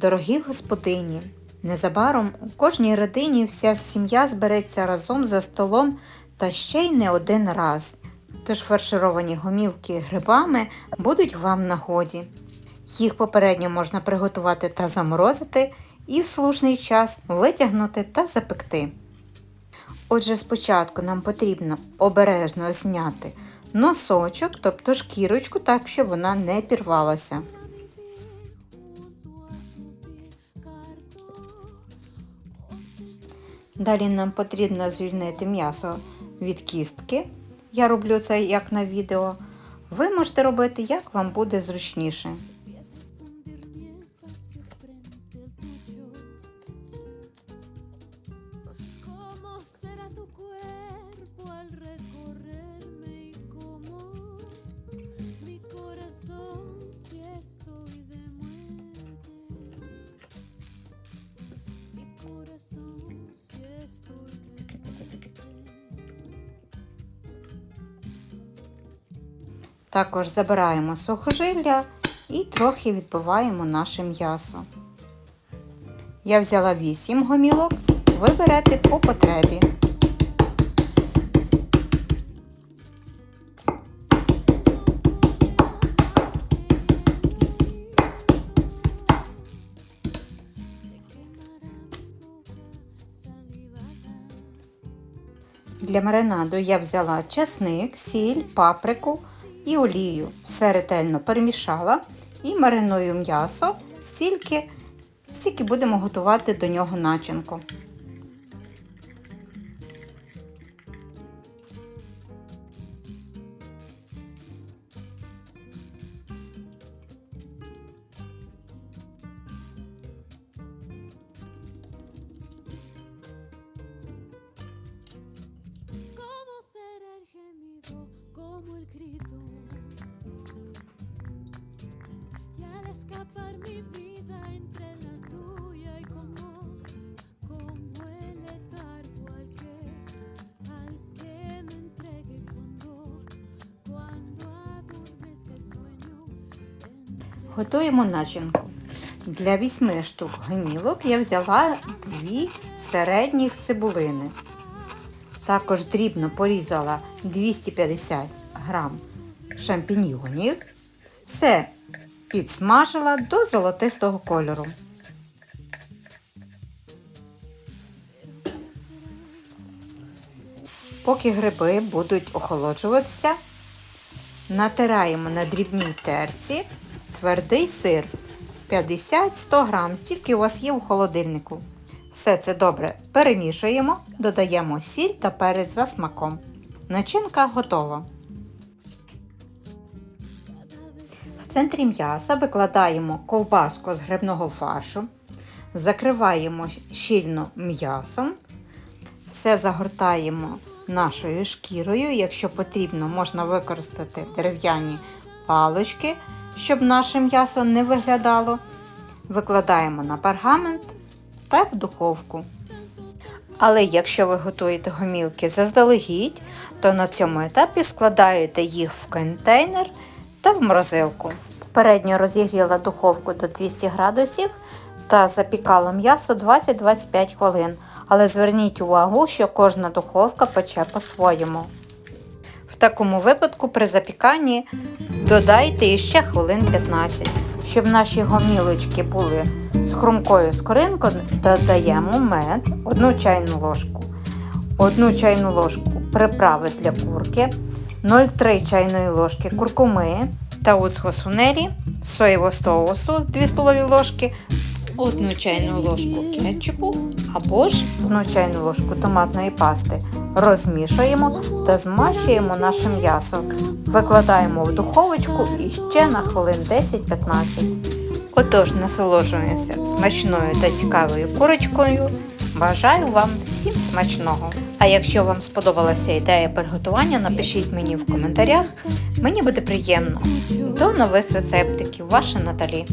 Дорогі господині, незабаром у кожній родині вся сім'я збереться разом за столом та ще й не один раз. Тож фаршировані гомілки грибами будуть вам на годі. Їх попередньо можна приготувати та заморозити і в слушний час витягнути та запекти. Отже, спочатку нам потрібно обережно зняти носочок, тобто шкірочку, так, щоб вона не пірвалася. Далі нам потрібно звільнити м'ясо від кістки. Я роблю це як на відео. Ви можете робити, як вам буде зручніше. mi Також забираємо сухожилля і трохи відбиваємо наше м'ясо. Я взяла 8 гомілок, ви берете по потребі. Для маринаду я взяла чесник, сіль, паприку і олію. Все ретельно перемішала і мариную м'ясо стільки, стільки будемо готувати до нього начинку. Como el grito. Y al escapar mi vida entre la tuya y como, como el letargo al que, al que me entregue cuando, cuando adormezca el sueño. Готуємо начинку. Для 8 штук гомілок я взяла 2 середніх цибулини. Також дрібно порізала 250 грам шампіньйонів. Все підсмажила до золотистого кольору. Поки гриби будуть охолоджуватися, натираємо на дрібній терці твердий сир 50-100 грам, стільки у вас є у холодильнику. Все це добре перемішуємо, додаємо сіль та перець за смаком. Начинка готова. Центрі м'яса викладаємо ковбаску з грибного фаршу, закриваємо щільно м'ясом, все загортаємо нашою шкірою. Якщо потрібно, можна використати дерев'яні палочки, щоб наше м'ясо не виглядало. Викладаємо на пергамент та в духовку. Але якщо ви готуєте гомілки заздалегідь, то на цьому етапі складаєте їх в контейнер та в морозилку. Попередньо розігріла духовку до 200 градусів та запікала м'ясо 20-25 хвилин. Але зверніть увагу, що кожна духовка пече по-своєму. В такому випадку при запіканні додайте іще хвилин 15. Щоб наші гомілочки були з хрумкою скоринкою, додаємо мед, 1 чайну ложку, 1 чайну ложку приправи для курки, 0,3 чайної ложки куркуми та уцго сунелі, соєвого соусу 2 столові ложки, 1 чайну ложку кетчупу або ж 1 чайну ложку томатної пасти. Розмішуємо та змащуємо наше м'ясо. Викладаємо в духовочку і ще на хвилин 10-15. Отож, насолоджуємося смачною та цікавою курочкою. Бажаю вам всім смачного! А якщо вам сподобалася ідея приготування, напишіть мені в коментарях. Мені буде приємно. До нових рецептиків, ваша Наталі.